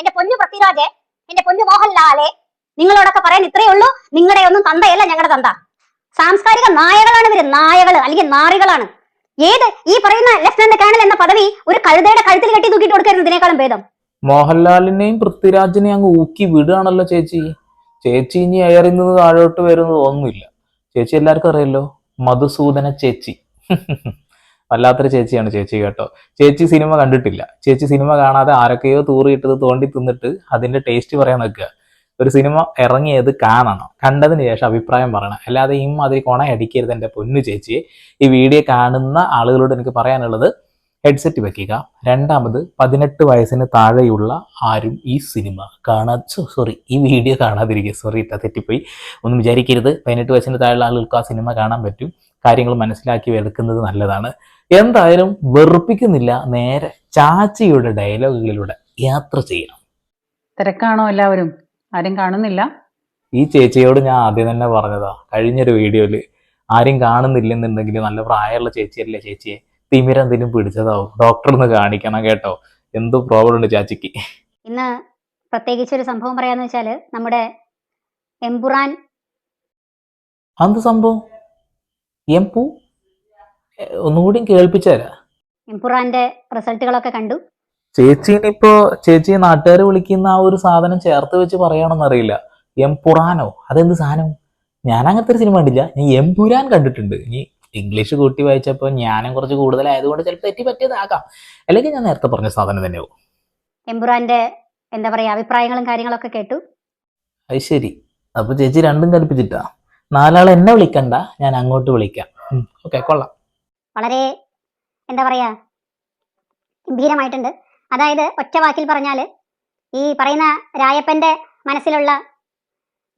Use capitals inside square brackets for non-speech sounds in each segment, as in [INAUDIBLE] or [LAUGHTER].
എന്റെ പൊന്നു പൃഥ്വിരാജെ എന്റെ പൊന്നു മോഹൻലാലെ നിങ്ങളോടൊക്കെ പറയാൻ ഇത്രയേ ഉള്ളൂ. നിങ്ങളുടെ ഒന്നും തന്തയല്ല ഞങ്ങളുടെ തന്ത. സാംസ്കാരിക നായകളാണ് ഇവർ. നായകൾ അല്ലെങ്കിൽ നാറികളാണ്. ഏത് ഈ പറയുന്ന ലെഫ്റ്റനന്റ് കേണൽ എന്ന പദവി ഒരു കഴുതയുടെ കഴുത്തിൽ കെട്ടി തൂക്കിയിട്ട് കൊടുക്കരുത് ഇതിനേക്കാളും ഭേദം. മോഹൻലാലിനെയും പൃഥ്വിരാജിനെയും അങ്ങ് ഊക്കി വിടുകയാണല്ലോ ചേച്ചി. ചേച്ചി ഇനി എയറിൽ നിന്ന് താഴോട്ട് വരുന്നത് ഒന്നുമില്ല. ചേച്ചി എല്ലാവർക്കും അറിയല്ലോ മധുസൂദന ചേച്ചി. [LAUGHS] വല്ലാത്തൊരു ചേച്ചിയാണ് ചേച്ചി കേട്ടോ. ചേച്ചി സിനിമ കണ്ടിട്ടില്ല. ചേച്ചി സിനിമ കാണാതെ ആരൊക്കെയോ തൂറിയിട്ടത് തോണ്ടി തിന്നിട്ട് അതിന്റെ ടേസ്റ്റ് പറയാൻ നിൽക്കുക. ഒരു സിനിമ ഇറങ്ങിയത് കാണണം. കണ്ടതിന് ശേഷം അഭിപ്രായം പറയണം. അല്ലാതെ ഈ മാതിരി കൊണയടിക്കരുത് എന്റെ പൊന്നു ചേച്ചിയെ. ഈ വീഡിയോ കാണുന്ന ആളുകളോട് എനിക്ക് പറയാനുള്ളത് ഹെഡ്സെറ്റ് വെക്കുക. രണ്ടാമത് പതിനെട്ട് വയസ്സിന് താഴെയുള്ള ആരും ഈ സിനിമ കാണാ സോറി ഈ വീഡിയോ കാണാതിരിക്കുക. സോറി ഇട്ടാ തെറ്റിപ്പോയി. ഒന്നും വിചാരിക്കരുത്. പതിനെട്ട് വയസ്സിന് താഴെയുള്ള ആളുകൾക്ക് ആ സിനിമ കാണാൻ പറ്റും. കാര്യങ്ങൾ മനസ്സിലാക്കി എടുക്കുന്നത് നല്ലതാണ്. എന്തായാലും വെറുപ്പിക്കുന്നില്ല നേരെ ചാച്ചിയുടെ ഡയലോഗുകളിലൂടെ യാത്ര ചെയ്യണം. തിരക്കാണോ എല്ലാവരും? ആരും കാണുന്നില്ല? ഈ ചേച്ചിയോട് ഞാൻ ആദ്യം തന്നെ പറഞ്ഞതാ കഴിഞ്ഞൊരു വീഡിയോയിൽ ആരും കാണുന്നില്ലെന്നുണ്ടെങ്കിൽ നല്ല പ്രായമുള്ള ചേച്ചിയല്ലേ ചേച്ചിയെ? തിമിരെന്തെങ്കിലും പിടിച്ചതാവും. ഡോക്ടർ ഒന്ന് കാണിക്കണം കേട്ടോ. എന്ത് പ്രോബ്ലം ഉണ്ട് ചാച്ചിക്ക്? ഇന്ന് പ്രത്യേകിച്ച് ഒരു സംഭവം പറയാന്ന് വെച്ചാൽ നമ്മുടെ എംപുറാൻ എന്ത് സംഭവം? എം പൂ ഏ, ഒന്നുകൂടി കേൾപ്പിച്ചുതരാ എംപുറാന്റെ റിസൾട്ടുകളൊക്കെ കണ്ടു? ചേച്ചീനിപ്പോ ചേച്ചി നാട്ടുകാർ വിളിക്കുന്ന ആ ഒരു സാധനം ചേർത്ത് വെച്ച് പറയണമെന്നറിയില്ല എം പുറാനോ? അതെന്ത് സാധനം? ഞാൻ അങ്ങനത്തെ ഒരു സിനിമ കണ്ടില്ല. ഞാൻ എംപുരാൻ കണ്ടിട്ടുണ്ട്. ഇനി ഇംഗ്ലീഷ് കൂട്ടി വായിച്ചപ്പോൾ ഞാനും കുറച്ച് കൂടുതലായതുകൊണ്ട് ചിലപ്പോൾ തെറ്റി പറ്റിയതാകാം. അല്ലെങ്കിൽ ഞാൻ നേരത്തെ പറഞ്ഞ സാധനം തന്നെയാവും എംപുരാന്റെ എന്താ പറയാ അഭിപ്രായങ്ങളും കാര്യങ്ങളൊക്കെ കേട്ടു? അത് ശരി. അപ്പൊ ചേച്ചി രണ്ടും കൽപ്പിച്ചിട്ടാ. നാലാൾ എന്നെ വിളിക്കണ്ട. ഞാൻ അങ്ങോട്ട് വിളിക്കാം. ഓക്കെ കൊള്ളാം. വളരെ എന്താ പറയാ ഗംഭീരമായിട്ടുണ്ട്. അതായത് ഒറ്റ വാക്കിൽ പറഞ്ഞാൽ ഈ പറയുന്ന രായപ്പന്റെ മനസ്സിലുള്ള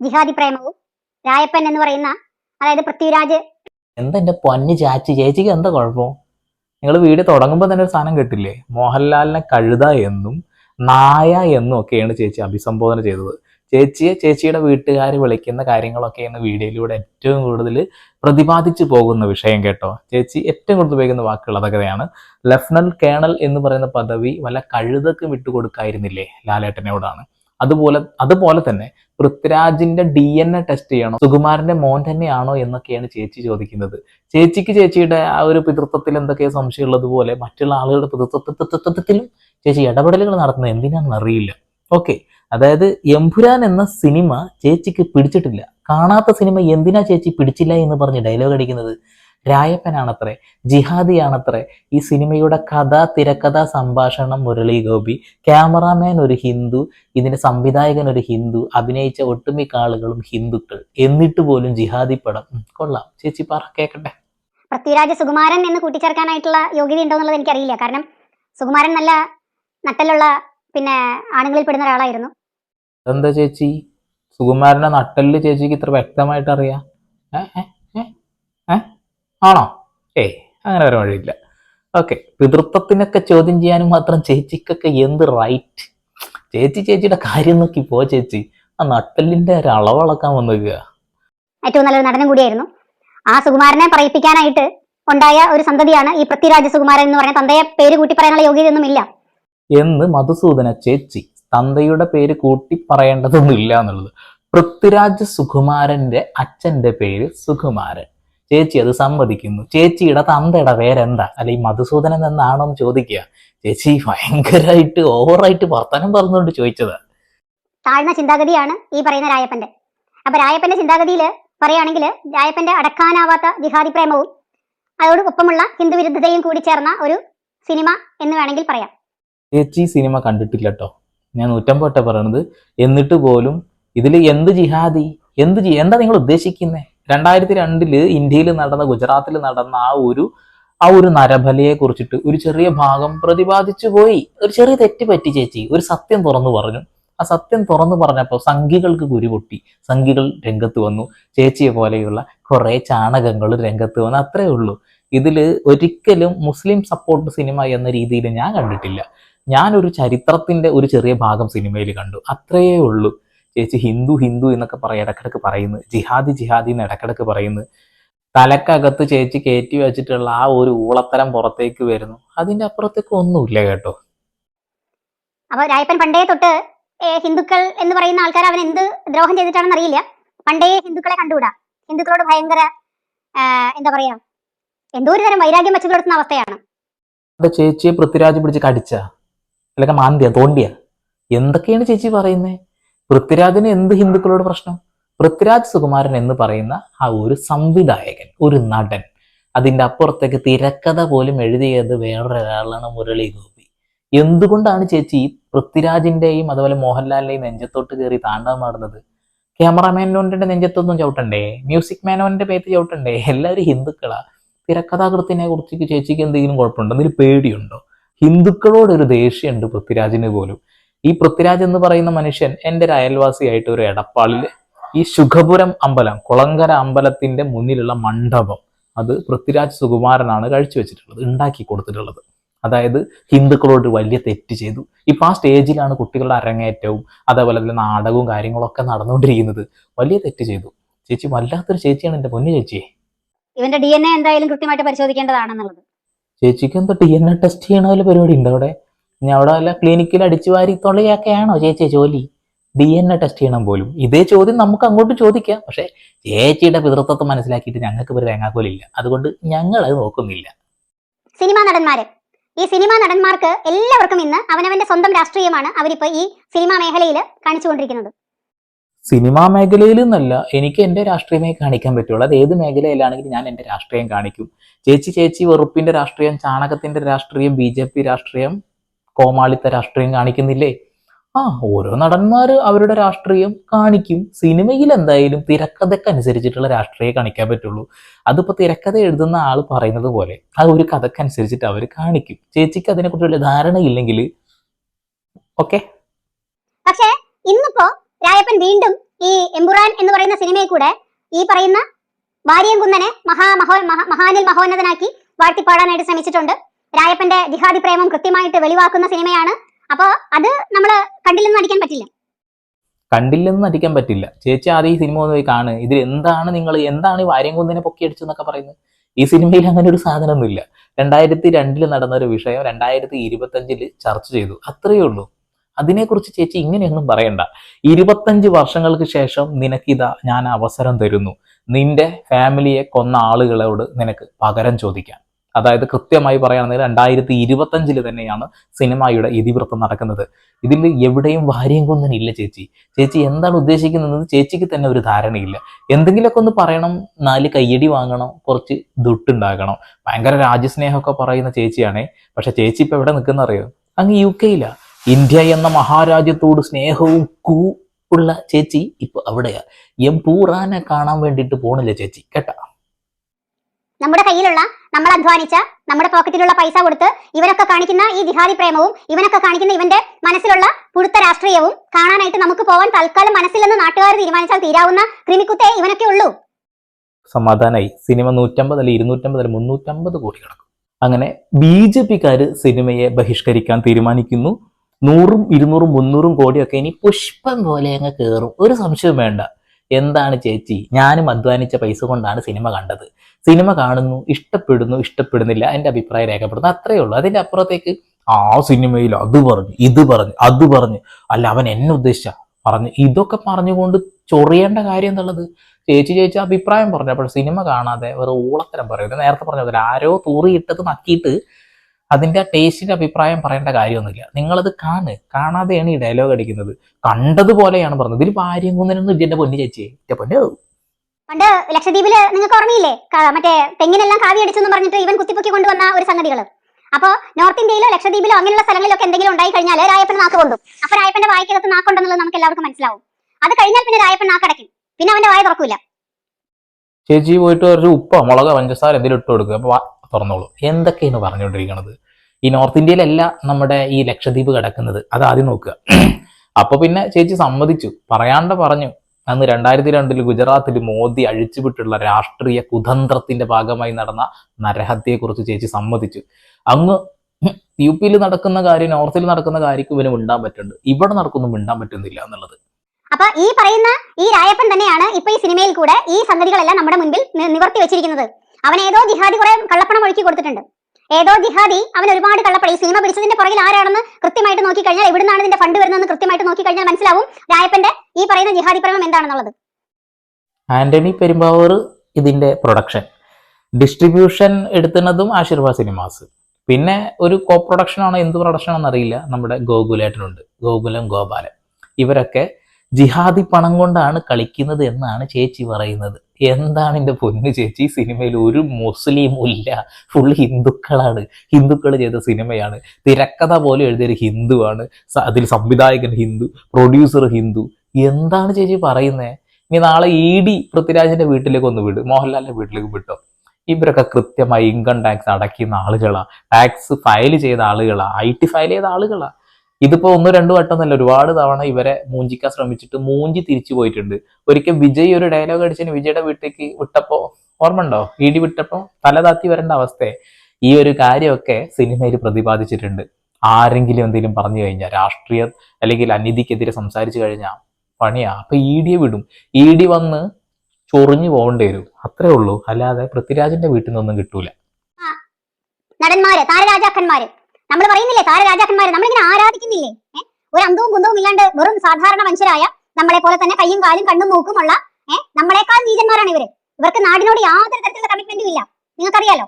ജിഹാദി പ്രേമവും രായപ്പൻ എന്ന് പറയുന്ന അതായത് പൃഥ്വിരാജ് എന്താ എന്റെ പൊന്ന് ചാച്ചി? ചേച്ചിക്ക് എന്താ കുഴപ്പം? നിങ്ങൾ വീട് തുടങ്ങുമ്പോൾ തന്നെ ഒരു സാധനം കിട്ടില്ലേ? മോഹൻലാലിനെ കഴുത എന്നും നായ എന്നും ഒക്കെയാണ് ചേച്ചി അഭിസംബോധന ചെയ്തത്. ചേച്ചിയെ ചേച്ചിയുടെ വീട്ടുകാർ വിളിക്കുന്ന കാര്യങ്ങളൊക്കെ എന്ന വീഡിയോയിലൂടെ ഏറ്റവും കൂടുതൽ പ്രതിപാദിച്ചു പോകുന്ന വിഷയം കേട്ടോ. ചേച്ചി ഏറ്റവും കൂടുതൽ ഉപയോഗിക്കുന്ന വാക്കുകൾ അതൊക്കെയാണ്. ലഫ്റ്റനന്റ് കേണൽ എന്ന് പറയുന്ന പദവി വല്ല കഴുതക്ക് വിട്ടുകൊടുക്കായിരുന്നില്ലേ ലാലേട്ടനോടാണ്. അതുപോലെ അതുപോലെ തന്നെ പൃഥ്വിരാജിന്റെ ഡി എൻ എ ടെസ്റ്റ് ചെയ്യണോ സുകുമാരന്റെ മോൻ തന്നെയാണോ എന്നൊക്കെയാണ് ചേച്ചി ചോദിക്കുന്നത്. ചേച്ചിക്ക് ചേച്ചിയുടെ ആ ഒരു പിതൃത്വത്തിൽ എന്തൊക്കെ സംശയമുള്ളതുപോലെ മറ്റുള്ള ആളുകളുടെ പിതൃത്വത്തിലും ചേച്ചി ഇടപെടലുകൾ നടത്തുന്നത് എന്തിനാണെന്ന് അറിയില്ല ഓക്കെ. അതായത് എംപുരാൻ എന്ന സിനിമ ചേച്ചിക്ക് പിടിച്ചിട്ടില്ല. കാണാത്ത സിനിമ എന്തിനാ ചേച്ചി പിടിച്ചില്ല എന്ന് പറഞ്ഞ് ഡയലോഗ് അടിക്കുന്നത്? രായപ്പനാണത്രേ ജിഹാദിയാണത്രേ ഈ സിനിമയുടെ കഥ തിരക്കഥ സംഭാഷണം മുരളി ഗോപി ക്യാമറാമാൻ ഒരു ഹിന്ദു ഇതിന്റെ സംവിധായകൻ ഒരു ഹിന്ദു അഭിനയിച്ച ഒട്ടുമിക്ക ആളുകളും ഹിന്ദുക്കൾ. എന്നിട്ട് പോലും ജിഹാദി പടം. കൊള്ളാം. ചേച്ചി പറ കേക്കട്ടെ. പൃഥ്വിരാജ് സുകുമാരൻ എന്ന് കൂട്ടിച്ചേർക്കാനായിട്ടുള്ള യോഗ്യത ഉണ്ടോ എന്നുള്ളത് എനിക്കറിയില്ല. കാരണം സുകുമാരൻ നല്ല നട്ടലുള്ള പിന്നെ ആണുങ്ങളിൽ പെടുന്ന ഒരാളായിരുന്നു. എന്താ ചേച്ചി? സുകുമാരന്റെ നട്ടൽ ചേച്ചിക്ക് ഇത്ര വ്യക്തമായിട്ട് അറിയാം ആണോ ഏ ഏയ് അങ്ങനെ ഒരു വഴിയില്ല. ഓക്കെ പിതൃത്വത്തിനൊക്കെ ചോദ്യം ചെയ്യാനും മാത്രം ചേച്ചിക്കൊക്കെ എന്ത് റൈറ്റ് ചേച്ചി ചേച്ചിയുടെ കാര്യം നോക്കി പോ ചേച്ചി. ആ നട്ടലിന്റെ ഒരു അളവളക്കാൻ വന്നിരിക്കുക ഏറ്റവും നല്ലൊരു നടനും കൂടിയായിരുന്നു. ആ സുകുമാരനെ പറയിപ്പിക്കാനായിട്ട് ഉണ്ടായ ഒരു സന്തതിയാണ് ഈ പൃഥ്വിരാജ സുകുമാരൻ എന്ന് പറഞ്ഞ തന്തയെ പേര് കൂട്ടി പറയാനുള്ള യോഗ്യതയൊന്നും ഇല്ല എന്ന് മധുസൂദന ചേച്ചി തന്തയുടെ പേര് കൂട്ടി പറയേണ്ടതൊന്നുമില്ല എന്നുള്ളത്. പൃഥ്വിരാജ് സുകുമാരന്റെ അച്ഛന്റെ പേര് സുകുമാരൻ. ചേച്ചി അത് സമ്മതിക്കുന്നു. ചേച്ചിയുടെ തന്തയുടെ പേരെന്താ? അല്ല ഈ മധുസൂദനൻ എന്നാണോ എന്ന് ചോദിക്കുക. ചേച്ചി ഭയങ്കരമായിട്ട് ഓവറായിട്ട് വർത്തനം പറഞ്ഞുകൊണ്ട് ചോദിച്ചതാ. താഴ്ന്ന ചിന്താഗതിയാണ് ഈ പറയുന്ന രായപ്പന്റെ. അപ്പൊ രായപ്പന്റെ ചിന്താഗതിയിൽ പറയുകയാണെങ്കിൽ രായപ്പന്റെ അടക്കാനാവാത്ത ജിഹാദി പ്രേമവും അതോടൊപ്പമുള്ള ഹിന്ദു വിരുദ്ധതയും കൂടി ചേർന്ന ഒരു സിനിമ എന്ന് വേണമെങ്കിൽ പറയാം. ചേച്ചി സിനിമ കണ്ടിട്ടില്ല കേട്ടോ ഞാൻ നൂറ്റമ്പട്ടെ പറയണത് എന്നിട്ട് പോലും ഇതിൽ എന്ത് ജിഹാദി? എന്ത് എന്താ നിങ്ങൾ ഉദ്ദേശിക്കുന്നത് രണ്ടായിരത്തി രണ്ടിൽ ഇന്ത്യയിൽ നടന്ന ഗുജറാത്തിൽ നടന്ന ആ ഒരു ആ ഒരു നരബലയെ കുറിച്ചിട്ട് ഒരു ചെറിയ ഭാഗം പ്രതിപാദിച്ചു പോയി. ഒരു ചെറിയ തെറ്റ് പറ്റി ചേച്ചി. ഒരു സത്യം തുറന്നു പറഞ്ഞു. ആ സത്യം തുറന്നു പറഞ്ഞപ്പോൾ സംഘികൾക്ക് കുരുപൊട്ടി സംഘികൾ രംഗത്ത് വന്നു. ചേച്ചിയെ പോലെയുള്ള കുറേ ചാണകങ്ങൾ രംഗത്ത് വന്നു. അത്രേ ഉള്ളൂ. ഇതിൽ ഒരിക്കലും മുസ്ലിം സപ്പോർട്ട് സിനിമ എന്ന രീതിയിൽ ഞാൻ കണ്ടിട്ടില്ല. ഞാനൊരു ചരിത്രത്തിന്റെ ഒരു ചെറിയ ഭാഗം സിനിമയിൽ കണ്ടു. അത്രയേ ഉള്ളൂ. ചേച്ചി ഹിന്ദു ഹിന്ദു എന്നൊക്കെ പറയും ഇടക്കിടക്ക് പറയുന്നു. ജിഹാദി ജിഹാദി എന്ന് ഇടക്കിടക്ക് പറയുന്നു. തലക്കകത്ത് ചേച്ചി കയറ്റി വെച്ചിട്ടുള്ള ആ ഒരു ഊളത്തരം പുറത്തേക്ക് വരുന്നു. അതിന്റെ അപ്പുറത്തേക്ക് ഒന്നുമില്ല കേട്ടോ. അപ്പൊ രായപ്പൻ പണ്ടേ തൊട്ട് ഹിന്ദുക്കൾ എന്ന് പറയുന്ന ആൾക്കാർ അവൻ എന്ത് ദ്രോഹം ചെയ്തിട്ടാണെന്ന് അറിയില്ല. പണ്ടേ ഹിന്ദുക്കളെ കണ്ടുകൂടാ. ഹിന്ദുക്കളോട് ഭയങ്കര എന്താ പറയാ എന്തോ ഒരു തരം വൈരാഗ്യം വെച്ചു കൊടുക്കുന്ന അവസ്ഥയാണ്. ചേച്ചിയെ പൃഥ്വിരാജ് പിടിച്ച് കടിച്ച? അല്ലെങ്കിൽ മാന്തിയ തോണ്ടിയ. എന്തൊക്കെയാണ് ചേച്ചി പറയുന്നത് പൃഥ്വിരാജിന് എന്ത് ഹിന്ദുക്കളോട് പ്രശ്നം? പൃഥ്വിരാജ് സുകുമാരൻ എന്ന് പറയുന്ന ആ ഒരു സംവിധായകൻ ഒരു നടൻ അതിന്റെ അപ്പുറത്തേക്ക് തിരക്കഥ പോലും എഴുതിയത് വേറൊരാളാണ് മുരളി ഗോപി. എന്തുകൊണ്ടാണ് ചേച്ചി പൃഥ്വിരാജിന്റെയും അതുപോലെ മോഹൻലാലിന്റെയും നെഞ്ചത്തോട്ട് കയറി താണ്ടമാടുന്നത് ക്യാമറാമാനോന്റെ നെഞ്ചത്തൊന്നും ചവിട്ടണ്ടേ? മ്യൂസിക് മാനോന്റെ പേത്ത് ചവിട്ടണ്ടേ? എല്ലാവരും ഹിന്ദുക്കളാണ് തിരക്കഥാകൃത്തിനെ കുറിച്ച് ചേച്ചിക്ക് എന്തെങ്കിലും കുഴപ്പമുണ്ടോ? എന്തെങ്കിലും പേടിയുണ്ടോ? ഹിന്ദുക്കളോട് ഒരു ദേഷ്യമുണ്ട് പൃഥ്വിരാജിന് പോലും. ഈ പൃഥ്വിരാജ് എന്ന് പറയുന്ന മനുഷ്യൻ എന്റെ ഒരു അയൽവാസിയായിട്ട് ഒരു എടപ്പാളിൽ ഈ ശുഖപുരം അമ്പലം കുളങ്കര അമ്പലത്തിന്റെ മുന്നിലുള്ള മണ്ഡപം അത് പൃഥ്വിരാജ് സുകുമാരനാണ് കഴിച്ചു വെച്ചിട്ടുള്ളത് ഉണ്ടാക്കി കൊടുത്തിട്ടുള്ളത്. അതായത് ഹിന്ദുക്കളോട് വലിയ തെറ്റ് ചെയ്തു. ഇപ്പം ആ സ്റ്റേജിലാണ് കുട്ടികളുടെ അരങ്ങേറ്റവും അതേപോലെ തന്നെ നാടകവും കാര്യങ്ങളൊക്കെ നടന്നുകൊണ്ടിരിക്കുന്നത്. വലിയ തെറ്റ് ചെയ്തു. ചേച്ചി വല്ലാത്തൊരു ചേച്ചിയാണ് എന്റെ പൊന്നു ചേച്ചിയെ. ഇവന്റെ ഡി എൻ എ എന്തായാലും കൃത്യമായിട്ട് പരിശോധിക്കേണ്ടതാണെന്നുള്ളത്. ചേച്ചിക്ക് എന്താ ടി എൻ എ ടെസ്റ്റ് ചെയ്യണ പോലെ പരിപാടി ഉണ്ട് അവിടെ. ഞാൻ അവിടെ വല്ല ക്ലിനിക്കിൽ അടിച്ചു വാരി തൊള്ളയൊക്കെയാണോ ചേച്ചി ജോലി? ഡി എൻ എ ടെസ്റ്റ് ചെയ്യണം പോലും. ഇതേ ചോദ്യം നമുക്ക് അങ്ങോട്ട് ചോദിക്കാം. പക്ഷേ ചേച്ചിയുടെ പിതൃത്വത്തെ മനസ്സിലാക്കിയിട്ട് ഞങ്ങൾക്ക് ഒരു തേങ്ങാക്കോലില്ല അതുകൊണ്ട് ഞങ്ങൾ അത് നോക്കുന്നില്ല. സിനിമാ നടന്മാര്. ഈ സിനിമാ നടന്മാർക്ക് എല്ലാവർക്കും ഇന്ന് അവനവന്റെ സ്വന്തം രാഷ്ട്രീയമാണ് അവരിപ്പോ ഈ സിനിമാ മേഖലയിൽ കാണിച്ചുകൊണ്ടിരിക്കുന്നത് സിനിമാ മേഖലയിൽ നിന്നല്ല എനിക്ക് എന്റെ രാഷ്ട്രീയമേ കാണിക്കാൻ പറ്റുള്ളൂ. അത് ഏത് മേഖലയിലാണെങ്കിലും ഞാൻ എന്റെ രാഷ്ട്രീയം കാണിക്കും. ചേച്ചി ചേച്ചി വെറുപ്പിന്റെ രാഷ്ട്രീയം ചാണകത്തിന്റെ രാഷ്ട്രീയം ബി ജെ പി രാഷ്ട്രീയം കോമാളിത്ത രാഷ്ട്രീയം കാണിക്കുന്നില്ലേ? ആ ഓരോ നടന്മാർ അവരുടെ രാഷ്ട്രീയം കാണിക്കും. സിനിമയിൽ എന്തായാലും തിരക്കഥയ്ക്ക് അനുസരിച്ചിട്ടുള്ള രാഷ്ട്രീയം കാണിക്കാൻ പറ്റുള്ളൂ. അതിപ്പോൾ തിരക്കഥ എഴുതുന്ന ആൾ പറയുന്നത് പോലെ ആ ഒരു കഥക്കനുസരിച്ചിട്ട് അവർ കാണിക്കും. ചേച്ചിക്ക് അതിനെക്കുറിച്ചുള്ള ധാരണയില്ലെങ്കിൽ ഓക്കെ? പക്ഷേ ഇന്നിപ്പോ രായപ്പൻ വീണ്ടും ഈ എമ്പുറാൻ എന്ന് പറയുന്ന സിനിമയിൽ കൂടെ ഈ പറയുന്ന വാര്യംകുന്നനെ കുന്നനെ മഹാമഹോ മഹാനിൽ മഹോന്നതനാക്കി വാഴ്ത്തിപ്പാടാനായിട്ട് ശ്രമിച്ചിട്ടുണ്ട്. രായപ്പന്റെ ജിഹാദി പ്രേമം കൃത്യമായിട്ട് വെളിവാക്കുന്ന സിനിമയാണ്. അപ്പോൾ അത് നമ്മൾ കണ്ടില്ലെന്ന് നടിക്കാൻ പറ്റില്ല. കണ്ടില്ലെന്ന് നടിക്കാൻ പറ്റില്ല. ചേച്ചി ആദ്യം ഈ സിനിമ ഒന്ന് പോയി കാണ്. ഇതിൽ എന്താണ് നിങ്ങൾ എന്താണ് ഈ വാര്യംകുന്നിനെ പൊക്കിയടിച്ചു എന്നൊക്കെ പറയുന്നത്? ഈ സിനിമയിൽ അങ്ങനെ ഒരു സാധനമൊന്നുമില്ല. രണ്ടായിരത്തി രണ്ടിൽ നടന്ന ഒരു വിഷയം രണ്ടായിരത്തി ഇരുപത്തഞ്ചിൽ ചർച്ച ചെയ്തു. അത്രയേ ഉള്ളൂ. അതിനെക്കുറിച്ച് ചേച്ചി ഇങ്ങനെയൊന്നും പറയണ്ട. ഇരുപത്തഞ്ച് വർഷങ്ങൾക്ക് ശേഷം നിനക്കിതാ ഞാൻ അവസരം തരുന്നു. നിന്റെ ഫാമിലിയെ കൊന്ന ആളുകളോട് നിനക്ക് പകരം ചോദിക്കാൻ അതായത് കൃത്യമായി പറയുകയാണെങ്കിൽ രണ്ടായിരത്തി ഇരുപത്തഞ്ചിൽ തന്നെയാണ് സിനിമയുടെ ഇതിവൃത്തം നടക്കുന്നത്. ഇതിൽ എവിടെയും വാര്യം ഇല്ല ചേച്ചി. ചേച്ചി എന്താണ് ഉദ്ദേശിക്കുന്നത് ചേച്ചിക്ക് തന്നെ ഒരു ധാരണയില്ല. എന്തെങ്കിലുമൊക്കെ ഒന്ന് പറയണം നാല് കയ്യടി വാങ്ങണം കുറച്ച് ദുട്ടുണ്ടാകണം. ഭയങ്കര രാജ്യസ്നേഹമൊക്കെ പറയുന്ന ചേച്ചിയാണേ. പക്ഷെ ചേച്ചി ഇപ്പൊ എവിടെ നിൽക്കുന്ന അറിയോ അങ്ങ് യു കെയില. ഇന്ത്യ എന്ന മഹാരാജ്യത്തോട് സ്നേഹവും കൂ ഉള്ള ചേച്ചി ഇപ്പൊ അവിടെയാ. എംപൂറാനെ കാണാൻ വേണ്ടിട്ട് പോണില്ല ചേച്ചി? കേട്ടാ? നമ്മുടെ കയ്യിലുള്ള നമ്മൾ അധ്വാനിച്ച നമ്മുടെ പോക്കറ്റിലുള്ള പൈസ കൊടുത്ത് ഇവനൊക്കെ കാണിക്കുന്ന ഈ ജിഹാദി പ്രേമവും ഇവനൊക്കെ കാണിക്കുന്ന ഇവന്റെ മനസ്സിലുള്ള പുഴുത്ത രാഷ്ട്രീയവും കാണാനായിട്ട് നമുക്ക് പോവാൻ തൽക്കാലം മനസ്സിലെന്ന് നാട്ടുകാർ തീരുമാനിച്ചാൽ തീരാവുന്ന ക്രിമിക്കുത്തേ ഇവനൊക്കെ ഉള്ളൂ. സമാധാനായി. സിനിമ നൂറ്റമ്പത് അല്ലെ ഇരുന്നൂറ്റമ്പത് അല്ലെ മുന്നൂറ്റമ്പത് കോടി കിടക്കും അങ്ങനെ ബി ജെ പിക്കാര് സിനിമയെ ബഹിഷ്കരിക്കാൻ തീരുമാനിക്കുന്നു. നൂറും ഇരുന്നൂറും മുന്നൂറും കോടിയൊക്കെ ഇനി പുഷ്പം പോലെ അങ്ങ് കയറും ഒരു സംശയവും വേണ്ട. എന്താണ് ചേച്ചി? ഞാനും അധ്വാനിച്ച പൈസ കൊണ്ടാണ് സിനിമ കണ്ടത്. സിനിമ കാണുന്നു ഇഷ്ടപ്പെടുന്നു ഇഷ്ടപ്പെടുന്നില്ല. എന്റെ അഭിപ്രായം രേഖപ്പെടുന്നു. അത്രയേ ഉള്ളൂ. അതിന്റെ അപ്പുറത്തേക്ക് ആ സിനിമയിൽ അത് പറഞ്ഞു ഇത് പറഞ്ഞു അത് പറഞ്ഞു. അല്ല അവൻ എന്നെ ഉദ്ദേശിച്ച പറഞ്ഞു. ഇതൊക്കെ പറഞ്ഞുകൊണ്ട് ചൊറിയേണ്ട കാര്യം എന്നുള്ളത്. ചേച്ചി ചേച്ചി അഭിപ്രായം പറഞ്ഞു. അപ്പോൾ സിനിമ കാണാതെ വേറെ ഊളത്തരം പറയുന്നത് നേരത്തെ പറഞ്ഞ പോലെ ആരോ തൂറിയിട്ടത് നക്കിയിട്ട് അതിന്റെ ആ ടേസ്റ്റിന്റെ അഭിപ്രായം പറയേണ്ട കാര്യമൊന്നുമില്ല. നിങ്ങളത് കാണ്. കാണാതെയാണ് ഈ ഡയലോഗ് അടിക്കുന്നത്. കണ്ടതുപോലെയാണ് പറഞ്ഞത്. ഇതിൽ ഭാര്യയും കുന്നനൊന്നും ഇല്ല പൊന്നി ചേച്ചി എന്റെ പൊന്നു. പണ്ട് ലക്ഷദ്വീപിൽ നിങ്ങൾക്ക് ഓർമ്മയില്ലേ? മറ്റേ തെങ്ങിനെല്ലാം കാവി അടിച്ചെന്ന് പറഞ്ഞിട്ട് ഇവൻ കുത്തിപ്പൊക്കി കൊണ്ടുവന്ന ഒരു സംഗതികൾ അപ്പോ നോർത്ത് ഇന്ത്യയിലോ ലക്ഷദ്വീപിലോ അങ്ങനെയുള്ള സ്ഥലങ്ങളിലൊക്കെ എന്തെങ്കിലും ഉണ്ടായി കഴിഞ്ഞാൽ രായപ്പൻ നാക്ക് കൊണ്ടു അപ്പൊ രായപ്പന്റെ വായിക്കകത്ത് നാക്കുണ്ടെന്നുള്ളത് നമുക്ക് എല്ലാവർക്കും മനസ്സിലാവും. അത് കഴിഞ്ഞാൽ പിന്നെ രായപ്പൻ നാക്കടയ്ക്കും പിന്നെ അവന്റെ വായ തുറക്കൂല. ചേച്ചി പോയിട്ട് ഒരു ഉപ്പ മുളക് പഞ്ചസാര എന്തെങ്കിലും ഇട്ട് കൊടുക്കുക തുറന്നോളൂ. എന്തൊക്കെയാണ് പറഞ്ഞുകൊണ്ടിരിക്കുന്നത് ഈ നോർത്ത് ഇന്ത്യയിലല്ല നമ്മുടെ ഈ ലക്ഷദ്വീപ് കിടക്കുന്നത്. അത് ആദ്യം നോക്കുക. [CLEARS THROAT] അപ്പൊ പിന്നെ ചേച്ചി സമ്മതിച്ചു. പറയാണ്ട് പറഞ്ഞു. അന്ന് രണ്ടായിരത്തി രണ്ടിൽ ഗുജറാത്തിൽ മോദി അഴിച്ചുവിട്ടുള്ള രാഷ്ട്രീയ കുതന്ത്രത്തിന്റെ ഭാഗമായി നടന്ന നരഹത്യയെക്കുറിച്ച് ചേച്ചി സമ്മതിച്ചു. അങ്ങ് [CLEARS THROAT] യു പിയിൽ നടക്കുന്ന കാര്യം നോർത്തിൽ നടക്കുന്ന കാര്യം ഇവന് മിണ്ടാൻ പറ്റുന്നുണ്ട്. ഇവിടെ നടക്കൊന്നും മിണ്ടാൻ പറ്റുന്നില്ല എന്നുള്ളത്. അപ്പൊ ഈ പറയുന്ന ഈ രായപ്പൻ തന്നെയാണ് ഇപ്പൊ ഈ സിനിമയിൽ കൂടെ ഈ സംഗതികളെല്ലാം നമ്മുടെ മുൻപിൽ നിവർത്തി വെച്ചിരിക്കുന്നത്. അവൻ ഏതോ ജിഹാദി കുറെ കള്ളപ്പണം ഒഴുക്കി കൊടുത്തിട്ടുണ്ട്. ഏതോ ജിഹാദി അവൻ ഒരുപാട് കള്ളപ്പണം. ഈ സിനിമ പിടിച്ചതിന്റെ പുറകിൽ ആരാണെന്ന് കൃത്യമായിട്ട് നോക്കി കഴിഞ്ഞാൽ എവിടുന്നാണ് ഇതിന്റെ ഫണ്ട് വരുന്നതെന്ന് കൃത്യമായിട്ട് നോക്കി കഴിഞ്ഞാൽ മനസ്സിലാവും രായപ്പന്റെ ഈ പറയുന്ന ജിഹാദി പ്രേമം എന്താണെന്നുള്ളത്. ആന്റണി പെരുമ്പാവൂർ ഇതിന്റെ പ്രൊഡക്ഷൻ ഡിസ്ട്രിബ്യൂഷൻ എടുത്തുന്നതും ആശീർവാദ് സിനിമാസ് പിന്നെ ഒരു കോ പ്രൊഡക്ഷൻ ആണോ എന്ത് പ്രൊഡക്ഷൻ ആണെന്ന് അറിയില്ല. നമ്മുടെ ഗോകുലേട്ടനുണ്ട്. ഗോകുലം ഗോപാലൻ. ഇവരൊക്കെ ജിഹാദി പണം കൊണ്ടാണ് കളിക്കുന്നത് എന്നാണ് ചേച്ചി പറയുന്നത്. എന്താണ് എന്റെ പൊന്നു ചേച്ചി? സിനിമയിൽ ഒരു മുസ്ലിമും ഇല്ല. ഫുൾ ഹിന്ദുക്കളാണ്. ഹിന്ദുക്കൾ ചെയ്ത സിനിമയാണ്. തിരക്കഥ പോലെ എഴുതിയൊരു ഹിന്ദുവാണ്. അതിൽ സംവിധായകൻ ഹിന്ദു പ്രൊഡ്യൂസർ ഹിന്ദു. എന്താണ് ചേച്ചി പറയുന്നത് ഇനി നാളെ ഇ ഡി പൃഥ്വിരാജിന്റെ വീട്ടിലേക്ക് ഒന്ന് വിട്. മോഹൻലാലിന്റെ വീട്ടിലേക്ക് വിട്ടോ? ഇവരൊക്കെ കൃത്യമായി ഇൻകം ടാക്സ് അടയ്ക്കുന്ന ആളുകളാ. ടാക്സ് ഫയൽ ചെയ്ത ആളുകളാ. ഐ ടി ഫയൽ ചെയ്ത ആളുകളാ. ഇതിപ്പോ ഒന്നോ രണ്ടോ വട്ടം എന്നല്ല ഒരുപാട് തവണ ഇവരെ മൂഞ്ചിക്കാൻ ശ്രമിച്ചിട്ട് മൂഞ്ചി തിരിച്ചു പോയിട്ടുണ്ട്. ഒരിക്കൽ വിജയ് ഒരു ഡയലോഗ് അടിച്ചതിന് വിജയുടെ വീട്ടിലേക്ക് വിട്ടപ്പോ ഓർമ്മ ഉണ്ടോ? ഇടി വിട്ടപ്പോ തല താത്തി വരേണ്ട അവസ്ഥയെ ഈ ഒരു കാര്യമൊക്കെ സിനിമയിൽ പ്രതിപാദിച്ചിട്ടുണ്ട്. ആരെങ്കിലും എന്തെങ്കിലും പറഞ്ഞു കഴിഞ്ഞാൽ രാഷ്ട്രീയ അല്ലെങ്കിൽ അനീതിക്കെതിരെ സംസാരിച്ചു കഴിഞ്ഞാൽ പണിയാ. അപ്പൊ ഇ ഡിയെ വിടും. ഇ ഡി വന്ന് ചൊറിഞ്ഞു പോകേണ്ടി വരും. അത്രേ ഉള്ളൂ. അല്ലാതെ പൃഥ്വിരാജിന്റെ വീട്ടിൽ നിന്നൊന്നും കിട്ടൂല. നടന്മാര് താരരാജാക്കന്മാര്. നമ്മൾ പറയുന്നില്ലേ താരരാജാക്കന്മാരെ? നമ്മളിങ്ങനെ ആരാധിക്കുന്നില്ലേ? ഒരു അന്തവും കുന്തവും ഇല്ലാണ്ട് വെറും സാധാരണ മനുഷ്യരായ നമ്മളെ പോലെ തന്നെ കയ്യും കാലും കണ്ണും മൂക്കുമുള്ള ഏഹ് നമ്മളെക്കാൾ നീചന്മാരാണ് ഇവർ. ഇവർക്ക് നാടിനോട് യാതൊരു തരത്തിലുള്ള കമ്മിറ്റ്മെന്റും ഇല്ല. നിങ്ങൾക്കറിയാലോ?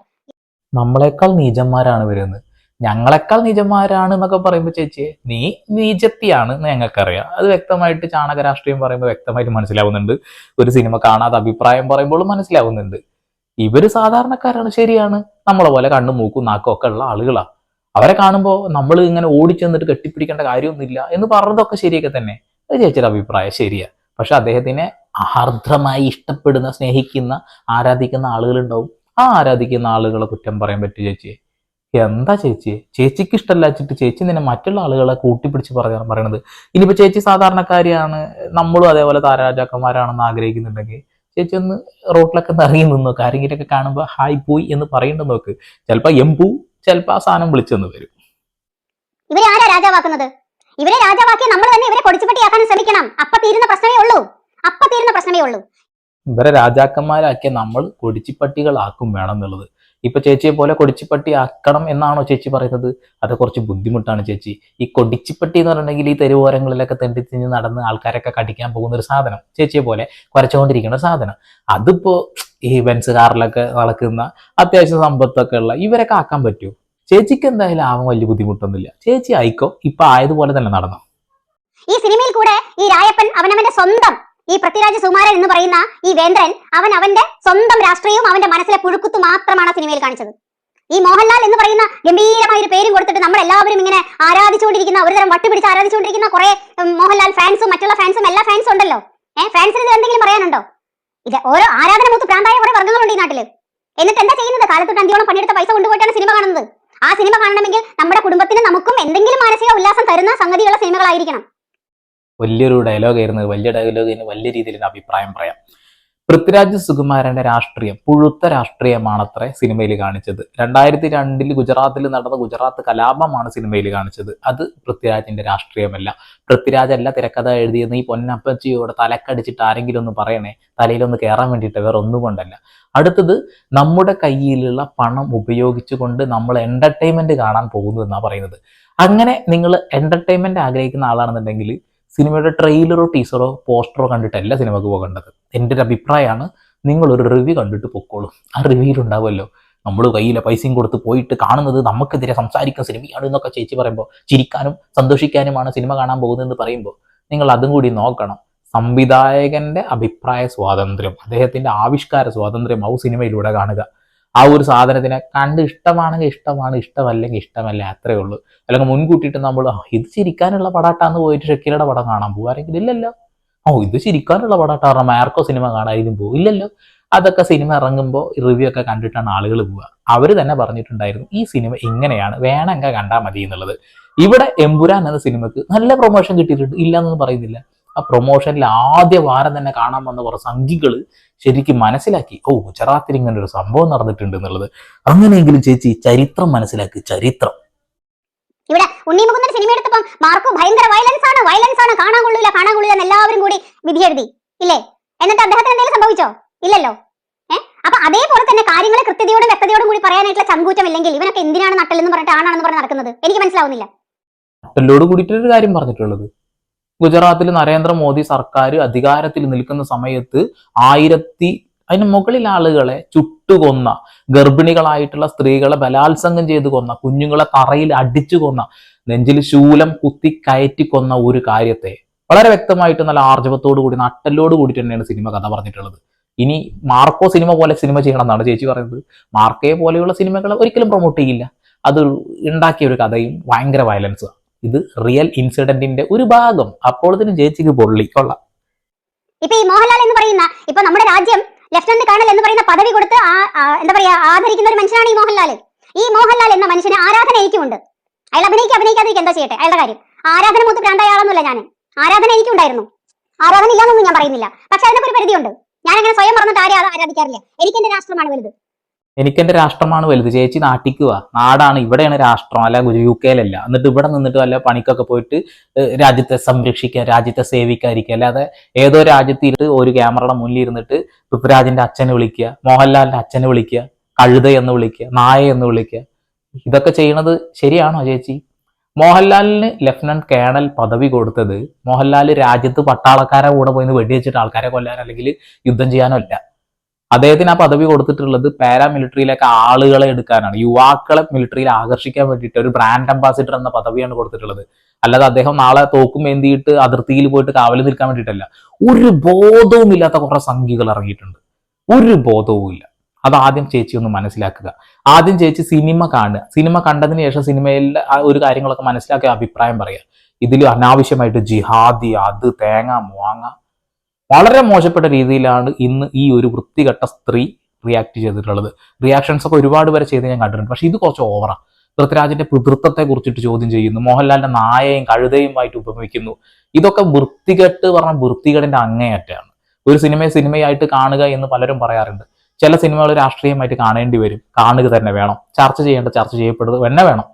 നമ്മളെക്കാൾ നീചന്മാരാണ് ഇവരെന്ന് ഞങ്ങളെക്കാൾ നീചന്മാരാണ് എന്നൊക്കെ പറയുമ്പോൾ ചേച്ചി നീ നീചത്തിയാണ് എന്ന് ഞങ്ങൾക്കറിയാം. അത് വ്യക്തമായിട്ട് ചാണക രാഷ്ട്രീയം പറയുമ്പോൾ വ്യക്തമായിട്ട് മനസ്സിലാവുന്നുണ്ട്. ഒരു സിനിമ കാണാതെ അഭിപ്രായം പറയുമ്പോഴും മനസ്സിലാവുന്നുണ്ട്. ഇവർ സാധാരണക്കാരാണ് ശരിയാണ്. നമ്മളെ പോലെ കണ്ണും മൂക്കും നാക്കും ഒക്കെ ഉള്ള ആളുകളാ. അവരെ കാണുമ്പോൾ നമ്മൾ ഇങ്ങനെ ഓടിച്ചെന്നിട്ട് കെട്ടിപ്പിടിക്കേണ്ട കാര്യമൊന്നുമില്ല എന്ന് പറഞ്ഞതൊക്കെ ശരിയൊക്കെ തന്നെ. അത് ചേച്ചിയുടെ അഭിപ്രായം ശരിയാ. പക്ഷെ അദ്ദേഹത്തിനെ ആർദ്രമായി ഇഷ്ടപ്പെടുന്ന സ്നേഹിക്കുന്ന ആരാധിക്കുന്ന ആളുകളുണ്ടാവും. ആ ആരാധിക്കുന്ന ആളുകളെ കുറ്റം പറയാൻ പറ്റും ചേച്ചി എന്താ ചേച്ചി? ചേച്ചിക്ക് ഇഷ്ടമല്ലാച്ചിട്ട് ചേച്ചി നിന്നെ മറ്റുള്ള ആളുകളെ കൂട്ടിപ്പിടിച്ച് പറയാൻ പറയണത്. ഇനിയിപ്പോ ചേച്ചി സാധാരണക്കാരിയാണ്. നമ്മളും അതേപോലെ താരാജാക്കന്മാരാണെന്ന് ആഗ്രഹിക്കുന്നുണ്ടെങ്കിൽ ചേച്ചി ഒന്ന് റോട്ടിലൊക്കെ ഇറങ്ങി നിന്നു? നോക്ക് ആരെങ്കിലൊക്കെ കാണുമ്പോൾ ഹായ് പോയി എന്ന് പറയേണ്ടത് നോക്ക്. ചിലപ്പോ എംപു ചിലപ്പോ ആ സാധനം വിളിച്ചെന്ന് വരും. ഇവരെ ആരാ രാജാവാക്കുന്നത്? ഇവരെ രാജാവാക്കി നമ്മൾ തന്നെ ഇവരെ പൊടിച്ചുപട്ടിയാക്കാൻ ശ്രമിക്കണം. അപ്പൊ തീരുന്ന പ്രശ്നമേ ഉള്ളൂ. അപ്പൊ തീരുന്ന പ്രശ്നമേ ഉള്ളൂ. ഇവരെ രാജാക്കന്മാരാക്കിയ നമ്മൾ കൊടിച്ചിപ്പട്ടികളാക്കും വേണം എന്നുള്ളത്. ഇപ്പൊ ചേച്ചിയെ പോലെ കൊടിച്ചിപ്പട്ടി ആക്കണം എന്നാണോ ചേച്ചി പറയുന്നത്? അത് കുറച്ച് ബുദ്ധിമുട്ടാണ് ചേച്ചി. ഈ കൊടിച്ചിപ്പട്ടി എന്ന് പറഞ്ഞിട്ടുണ്ടെങ്കിൽ ഈ തെരുവോരങ്ങളിലൊക്കെ തെണ്ടി തിഞ്ഞ് നടന്ന് ആൾക്കാരൊക്കെ കടിക്കാൻ പോകുന്ന ഒരു സാധനം. ചേച്ചിയെ പോലെ കുറച്ചുകൊണ്ടിരിക്കുന്ന ഒരു സാധനം. അതിപ്പോ ഈ ബെൻസ് കാറിലൊക്കെ നടക്കുന്ന അത്യാവശ്യം സമ്പത്തൊക്കെ ഉള്ള ഇവരൊക്കെ ആക്കാൻ പറ്റുമോ? ചേച്ചിക്ക് എന്തായാലും ആവാൻ വലിയ ബുദ്ധിമുട്ടൊന്നുമില്ല. ചേച്ചി ആയിക്കോ. ഇപ്പൊ ആയതുപോലെ തന്നെ നടന്നു. ഈ സിനിമയിൽ കൂടെ ഈ രായപ്പൻ അവനവന്റെ സ്വന്തം ഈ പൃഥ്വിരാജ് സുമാരൻ എന്ന് പറയുന്ന ഈ വേന്ദ്രൻ അവൻ അവന്റെ സ്വന്തം രാഷ്ട്രീയവും അവന്റെ മനസ്സിലെ പുഴുക്കുത്തു മാത്രമാണ് ആ സിനിമയിൽ കാണിച്ചത്. ഈ മോഹൻലാൽ എന്ന് പറയുന്ന ഗംഭീരമായ ഒരു പേരും കൊടുത്തിട്ട് നമ്മൾ എല്ലാവരും ഇങ്ങനെ ആരാധിച്ചുകൊണ്ടിരിക്കുന്ന ഒരുതരം വട്ടുപിടിച്ച് ആരാധിച്ചുകൊണ്ടിരിക്കുന്ന കുറെ മോഹൻലാൽ ഫാൻസും മറ്റുള്ള ഫാൻസും എല്ലാ ഫാൻസും ഉണ്ടല്ലോ. ഏഹ് ഫാൻസിന് എന്തെങ്കിലും പറയാനുണ്ടോ? ഇത് ഓരോ ആരാധന മൂത്ത് പ്രാന്തായ കുറെ വർഗങ്ങളുണ്ട് ഈ നാട്ടിൽ. എന്നിട്ട് എന്താ ചെയ്യുന്നത്? കാലത്തൊട്ട് അന്തിയോളം പണിയെടുത്ത പൈസ കൊണ്ടുപോയിട്ടാണ് സിനിമ കാണുന്നത്. ആ സിനിമ കാണണമെങ്കിൽ നമ്മുടെ കുടുംബത്തിന് നമുക്കും എന്തെങ്കിലും മാനസിക ഉല്ലാസം തരുന്ന സംഗതിയുള്ള സിനിമകളായിരിക്കണം. വലിയൊരു ഡയലോഗ് ആയിരുന്നു. വലിയ ഡയലോഗ് തന്നെ വലിയ രീതിയിൽ അഭിപ്രായം പറയാം. പൃഥ്വിരാജ് സുകുമാരന്റെ രാഷ്ട്രീയം പുഴുത്ത രാഷ്ട്രീയമാണത്രേ സിനിമയിൽ കാണിച്ചത്. രണ്ടായിരത്തി രണ്ടിൽ ഗുജറാത്തിൽ നടന്ന ഗുജറാത്ത് കലാപമാണ് സിനിമയിൽ കാണിച്ചത്. അത് പൃഥ്വിരാജിന്റെ രാഷ്ട്രീയമല്ല. പൃഥ്വിരാജ് അല്ല തിരക്കഥ എഴുതിയെന്ന് ഈ പൊന്നപ്പച്ചിയോട് തലക്കടിച്ചിട്ട് ആരെങ്കിലും ഒന്ന് പറയണേ? തലയിലൊന്ന് കയറാൻ വേണ്ടിയിട്ട് വേറെ ഒന്നും കൊണ്ടല്ല. അടുത്തത് നമ്മുടെ കയ്യിലുള്ള പണം ഉപയോഗിച്ചുകൊണ്ട് നമ്മൾ എന്റർടൈൻമെന്റ് കാണാൻ പോകുന്നു എന്നാണ് പറയുന്നത്. അങ്ങനെ നിങ്ങൾ എന്റർടൈൻമെന്റ് ആഗ്രഹിക്കുന്ന ആളാണെന്നുണ്ടെങ്കിൽ സിനിമയുടെ ട്രെയിലറോ ടീസറോ പോസ്റ്ററോ കണ്ടിട്ടല്ല സിനിമക്ക് പോകേണ്ടത്. എന്റെ ഒരു അഭിപ്രായമാണ് നിങ്ങളൊരു റിവ്യൂ കണ്ടിട്ട് പൊക്കോളൂ. ആ റിവ്യൂയിൽ ഉണ്ടാവുമല്ലോ. നമ്മൾ കയ്യിലെ പൈസയും കൊടുത്ത് പോയിട്ട് കാണുന്നത് നമുക്കെതിരെ സംസാരിക്കുന്ന സിനിമയാണ് എന്നൊക്കെ ചേച്ചി പറയുമ്പോൾ ചിരിക്കാനും സന്തോഷിക്കാനുമാണ് സിനിമ കാണാൻ പോകുന്നതെന്ന് പറയുമ്പോൾ നിങ്ങൾ അതും കൂടി നോക്കണം. സംവിധായകന്റെ അഭിപ്രായ സ്വാതന്ത്ര്യം അദ്ദേഹത്തിന്റെ ആവിഷ്കാര സ്വാതന്ത്ര്യം സ്വാതന്ത്ര്യമാവും സിനിമയിലൂടെ കാണുക. ആ ഒരു സാധനത്തിനെ കണ്ട് ഇഷ്ടമാണെങ്കിൽ ഇഷ്ടമാണ് ഇഷ്ടമല്ലെങ്കിൽ ഇഷ്ടമല്ല അത്രേ ഉള്ളൂ. അല്ലെങ്കിൽ മുൻകൂട്ടിയിട്ട് നമ്മൾ "ആ, ഇത് ചിരിക്കാനുള്ള പടാട്ടാന്ന് പോയിട്ട് ഷക്കീലയുടെ പടം കാണാൻ പോകുമാരെങ്കിൽ ഇല്ലല്ലോ. ഓ ഇത് ചിരിക്കാനുള്ള പടാട്ടാ പറഞ്ഞാൽ മാർക്കോ സിനിമ കാണാനും പോകും ഇല്ലല്ലോ. അതൊക്കെ സിനിമ ഇറങ്ങുമ്പോൾ റിവ്യൂ ഒക്കെ കണ്ടിട്ടാണ് ആളുകൾ പോവുക. അവർ തന്നെ പറഞ്ഞിട്ടുണ്ടായിരുന്നു ഈ സിനിമ ഇങ്ങനെയാണ് വേണമെങ്കിൽ കണ്ടാൽ മതി എന്നുള്ളത്. ഇവിടെ എമ്പുരാൻ എന്ന സിനിമക്ക് നല്ല പ്രൊമോഷൻ കിട്ടിയിട്ടുണ്ട് ഇല്ല എന്നൊന്നും പറയുന്നില്ല. ആ പ്രൊമോഷനിൽ ആദ്യ വാരം തന്നെ കാണാൻ വന്ന കുറെ സംഘികൾ ശരിക്കും മനസ്സിലാക്കി. ഓ ഗുജറാത്തിൽ ഇങ്ങനെ ഒരു സംഭവം നടന്നിട്ടുണ്ട് എന്നുള്ളത്. അങ്ങനെയെങ്കിലും ചേച്ചി ചരിത്രം മനസ്സിലാക്കി ചരിത്രം. ഇവിടെ ഉണ്ണിമുകുന്ദൻ സിനിമ എടുത്തപ്പം മാർക്ക് ഭയങ്കര വയലൻസ് ആണ് വയലൻസ് ആണ്. കാണാൻ കൊള്ളൂല കാണാൻ കൊള്ളൂല എന്ന് എല്ലാവരും കൂടി വിധി എഴുതി ഇല്ലേ? എന്നിട്ട് അദ്ദേഹത്തിന് എന്തെങ്കിലും സംഭവിച്ചോ? ഇല്ലല്ലോ. ഏഹ് അപ്പൊ അതേപോലെ തന്നെ കാര്യങ്ങൾ കൃത്യതയോടും വ്യക്തതയോടും കൂടി പറയാനായിട്ടുള്ള ചങ്കൂറ്റം ഇല്ലെങ്കിൽ ഇവനൊക്കെ എന്തിനാണ് നട്ടലെന്ന് പറഞ്ഞിട്ട് ആണാണെന്ന് പറഞ്ഞ് നടക്കുന്നത്? എനിക്ക് മനസ്സിലാവുന്നില്ല. നട്ടലോട് കൂടിയിട്ടൊരു കാര്യം പറഞ്ഞിട്ടുള്ളത്. ഗുജറാത്തിൽ നരേന്ദ്രമോദി സർക്കാർ അധികാരത്തിൽ നിൽക്കുന്ന സമയത്ത് ആയിരത്തി അതിന് മുകളിൽ ആളുകളെ ചുട്ടുകൊന്ന ഗർഭിണികളായിട്ടുള്ള സ്ത്രീകളെ ബലാത്സംഗം ചെയ്ത് കൊന്ന കുഞ്ഞുങ്ങളെ തറയിൽ അടിച്ചു കൊന്ന നെഞ്ചിൽ ശൂലം കുത്തി കയറ്റി കൊന്ന ഒരു കാര്യത്തെ വളരെ വ്യക്തമായിട്ട് നല്ല ആർജവത്തോടു കൂടി നട്ടലോട് കൂടി തന്നെയാണ് സിനിമ കഥ പറഞ്ഞിട്ടുള്ളത്. ഇനി മാർക്കോ സിനിമ പോലെ സിനിമ ചെയ്യണം എന്നാണ് ചേച്ചി പറയുന്നത്. മാർക്കയെ പോലെയുള്ള സിനിമകൾ ഒരിക്കലും പ്രൊമോട്ട് ചെയ്യില്ല. അത് ഉണ്ടാക്കിയ ഒരു കഥയും ഭയങ്കര വയലൻസ് ഇത് റിയൽ ഇൻസിഡന്റിന്റെ ഒരു ഭാഗം. അപ്പോഴത്തേനും ചേച്ചിക്ക് പൊള്ളി. കൊള്ളാം. ഇപ്പൊ ഈ മോഹൻലാൽ എന്ന് പറയുന്ന ഇപ്പൊ നമ്മുടെ രാജ്യം ലഫ്റ്റനന്റ് കേണൽ എന്ന് പറയുന്ന പദവി കൊടുത്ത് എന്താ പറയാ ആദരിക്കുന്ന ഒരു മനുഷ്യനാണ് ഈ മോഹൻലാൽ. ഈ മോഹൻലാൽ എന്ന മനുഷ്യന് ആരാധന എനിക്കുണ്ട്. അയാൾ അഭിനയിക്കുക അഭിനയിക്കാതിരിക്കുക എന്താ ചെയ്യട്ടെ? അയാളുടെ കാര്യം. ആരാധന മൂത്ത് പ്രാന്തായ ആളൊന്നുമല്ല ഞാൻ ആരാധന എനിക്കുണ്ടായിരുന്നു. ആരാധന ഇല്ലാന്നൊന്നും ഞാൻ പറയുന്നില്ല. പക്ഷെ അതിനൊക്കെ ഒരു പരിധിയുണ്ട്. ഞാൻ അങ്ങനെ സ്വയം പറഞ്ഞിട്ട് ആരും ആരാധിക്കാറില്ല. എനിക്ക് എന്റെ രാഷ്ട്രമാണ് വലുത്. എനിക്കെന്റെ രാഷ്ട്രമാണ് വലുത്. ചേച്ചി നാട്ടിക്കുക നാടാണ് ഇവിടെയാണ് രാഷ്ട്രം. അല്ല യു കെയിലല്ല. എന്നിട്ട് ഇവിടെ നിന്നിട്ട് വല്ല പണിക്കൊക്കെ പോയിട്ട് രാജ്യത്തെ സംരക്ഷിക്കുക രാജ്യത്തെ സേവിക്കാതിരിക്കുക അല്ലാതെ ഏതോ രാജ്യത്ത് ഇരുന്ന് ഒരു ക്യാമറയുടെ മുന്നിൽ ഇരുന്നിട്ട് പൃഥ്വിരാജിന്റെ അച്ഛനെ വിളിക്കുക മോഹൻലാലിന്റെ അച്ഛനെ വിളിക്കുക കഴുത എന്ന് വിളിക്കുക നായ എന്ന് വിളിക്കുക ഇതൊക്കെ ചെയ്യണത് ശരിയാണോ ചേച്ചി? മോഹൻലാലിന് ലഫ്റ്റനന്റ് കേണൽ പദവി കൊടുത്തത് മോഹൻലാൽ രാജ്യത്ത് പട്ടാളക്കാരെ കൂടെ പോയി വെടിവെച്ചിട്ട് ആൾക്കാരെ കൊല്ലാൻ അല്ലെങ്കിൽ യുദ്ധം ചെയ്യാനോ അല്ല. അദ്ദേഹത്തിന് ആ പദവി കൊടുത്തിട്ടുള്ളത് പാരാമിലിറ്ററിയിലേക്ക് ആളുകളെ എടുക്കാനാണ്. യുവാക്കളെ മിലിറ്ററിയിൽ ആകർഷിക്കാൻ വേണ്ടിയിട്ട് ഒരു ബ്രാൻഡ് അംബാസിഡർ എന്ന പദവിയാണ് കൊടുത്തിട്ടുള്ളത്. അല്ലാതെ അദ്ദേഹം നാളെ തോക്കും എന്തിയിട്ട് അതിർത്തിയിൽ പോയിട്ട് കാവലിൽ നിൽക്കാൻ വേണ്ടിയിട്ടല്ല. ഒരു ബോധവും ഇല്ലാത്ത കുറെ സംഖ്യകൾ ഇറങ്ങിയിട്ടുണ്ട്. ഒരു ബോധവും ഇല്ല അത് ആദ്യം ചേച്ചി ഒന്ന് മനസ്സിലാക്കുക. ആദ്യം ചേച്ചി സിനിമ കാണുക. സിനിമ കണ്ടതിന് ശേഷം സിനിമയിൽ ഒരു കാര്യങ്ങളൊക്കെ മനസ്സിലാക്കിയ അഭിപ്രായം പറയുക. ഇതിൽ അനാവശ്യമായിട്ട് ജിഹാദി അത് തേങ്ങ മോങ്ങ വളരെ മോശപ്പെട്ട രീതിയിലാണ് ഇന്ന് ഈ ഒരു വൃത്തികെട്ട സ്ത്രീ റിയാക്ട് ചെയ്തിട്ടുള്ളത്. റിയാക്ഷൻസ് ഒക്കെ ഒരുപാട് പേരെ ചെയ്ത് ഞാൻ കണ്ടിട്ടുണ്ട്. പക്ഷെ ഇത് കുറച്ച് ഓവറാണ് പൃഥ്വിരാജിന്റെ പിതൃത്വത്തെ കുറിച്ചിട്ട് ചോദ്യം ചെയ്യുന്നു. മോഹൻലാലിന്റെ നായയും കഴുതയുമായിട്ട് ഉപമിക്കുന്നു. ഇതൊക്കെ വൃത്തികെട്ട് പറഞ്ഞ വൃത്തികെട്ടിന്റെ അങ്ങേയറ്റാണ് ഒരു സിനിമയെ സിനിമയായിട്ട് കാണുക എന്ന് പലരും പറയാറുണ്ട്. ചില സിനിമകൾ രാഷ്ട്രീയമായിട്ട് കാണേണ്ടി വരും. കാണുക തന്നെ വേണം. ചർച്ച ചെയ്യേണ്ട ചർച്ച ചെയ്യപ്പെടുന്നത് തന്നെ വേണം.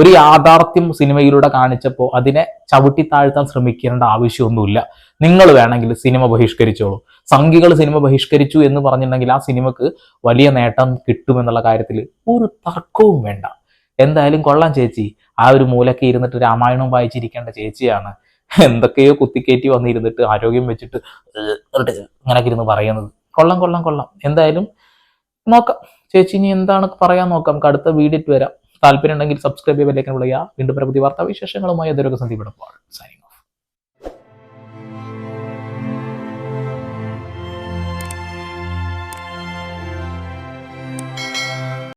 ഒരു യാഥാർത്ഥ്യം സിനിമയിലൂടെ കാണിച്ചപ്പോൾ അതിനെ ചവിട്ടി താഴ്ത്താൻ ശ്രമിക്കേണ്ട ആവശ്യമൊന്നുമില്ല. നിങ്ങൾ വേണമെങ്കിൽ സിനിമ ബഹിഷ്കരിച്ചോളൂ. സംഘികൾ സിനിമ ബഹിഷ്കരിച്ചു എന്ന് പറഞ്ഞിട്ടുണ്ടെങ്കിൽ ആ സിനിമക്ക് വലിയ നേട്ടം കിട്ടുമെന്നുള്ള കാര്യത്തിൽ ഒരു തർക്കവും വേണ്ട. എന്തായാലും കൊള്ളാം ചേച്ചി. ആ ഒരു മൂലക്ക് ഇരുന്നിട്ട് രാമായണവും വായിച്ചിരിക്കേണ്ട ചേച്ചിയാണ്. എന്തൊക്കെയോ കുത്തിക്കയറ്റി വന്നിരുന്നിട്ട് ആരോഗ്യം വെച്ചിട്ട് അങ്ങനെയൊക്കെ ഇരുന്ന് പറയുന്നത്. കൊള്ളാം കൊള്ളാം കൊള്ളാം. എന്തായാലും നോക്കാം. ചേച്ചി ഇനി എന്താണ് പറയാൻ നോക്കാം. അടുത്ത വീഡിയോ വരാം. താല്പര്യം ഉണ്ടെങ്കിൽ സബ്സ്ക്രൈബ് ചെയ്യുക വിളിക്കുക. വീണ്ടും പ്രകൃതി വാർത്താ വിശേഷങ്ങളുമായി അതൊരു സന്ധിപ്പെടുമ്പോൾ സൈനിങ്